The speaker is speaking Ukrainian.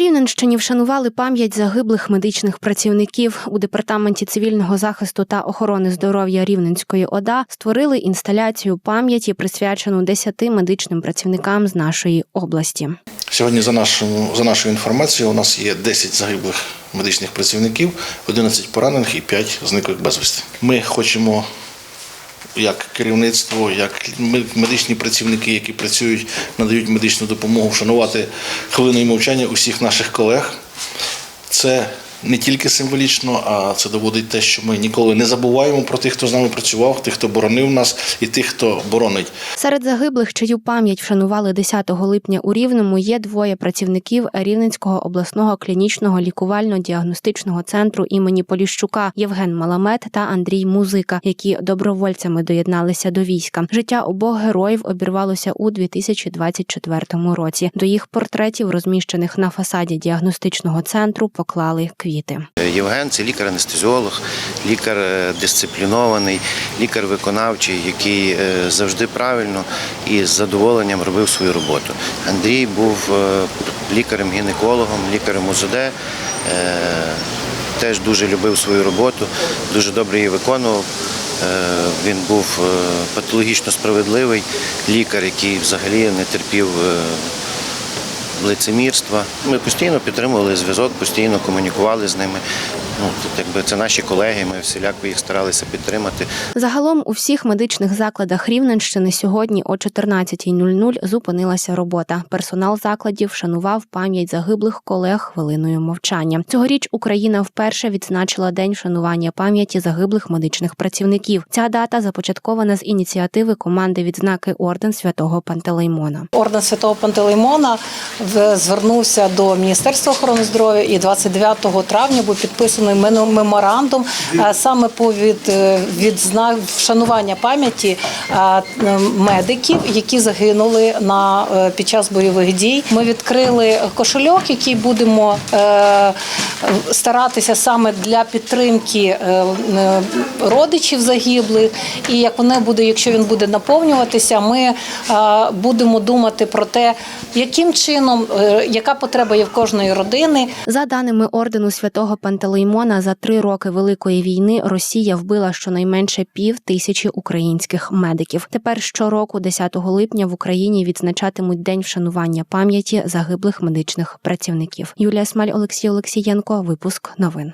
Рівненщині вшанували пам'ять загиблих медичних працівників у департаменті цивільного захисту та охорони здоров'я Рівненської ОДА створили інсталяцію пам'яті, присвячену 10 медичним працівникам з нашої області. Сьогодні, за, нашому, за нашою інформацією, у нас є 10 загиблих медичних працівників, 11 поранених і 5 зниклих безвісти. Ми хочемо, як керівництво, як медичні працівники, які працюють, надають медичну допомогу, вшанувати хвилиною мовчання усіх наших колег. Це не тільки символічно, а це доводить те, що ми ніколи не забуваємо про тих, хто з нами працював, тих, хто боронив нас, і тих, хто боронить. Серед загиблих, чию пам'ять вшанували 10 липня у Рівному, є двоє працівників Рівненського обласного клінічного лікувально-діагностичного центру імені Поліщука Євген Маламет та Андрій Музика, які добровольцями доєдналися до війська. Життя обох героїв обірвалося у 2024 році. До їх портретів, розміщених на фасаді діагностичного центру, поклали квіти. Євген це лікар-анестезіолог, лікар е, дисциплінований, лікар виконавчий, який е, завжди правильно і з задоволенням робив свою роботу. Андрій був е, лікарем-гінекологом, лікарем УЗД. Теж дуже любив свою роботу, дуже добре її виконував. Він був патологічно справедливий лікар, який взагалі не терпів лицемірства. Ми постійно підтримували зв'язок, постійно комунікували з ними. Ну, тут якби це наші колеги, ми всіляко їх старалися підтримати. Загалом у всіх медичних закладах Рівненщини сьогодні о 14.00 зупинилася робота. Персонал закладів вшанував пам'ять загиблих колег хвилиною мовчання. Цьогоріч Україна вперше відзначила день вшанування пам'яті загиблих медичних працівників. Ця дата започаткована з ініціативи команди відзнаки орден святого Пантелеймона. Орден Святого Пантелеймона звернувся до Міністерства охорони здоров'я і 29 травня був підписаний меморандум е, саме по від, е, відзна- вшанування пам'яті е, медиків, які загинули на е, під час бойових дій. Ми відкрили кошельок, який будемо е, старатися саме для підтримки е, е, родичів загиблих. І як вони буде, якщо він буде наповнюватися, ми е, будемо думати про те, яким чином, е, яка потреба є в кожної родини. За даними ордену святого Пантелеймона, за три роки великої війни Росія вбила щонайменше пів тисячі українських медиків. Тепер щороку, 10 липня, в Україні відзначатимуть день вшанування пам'яті загиблих медичних працівників. Юлія Смаль, Олексій Олексієнко. Випуск новин.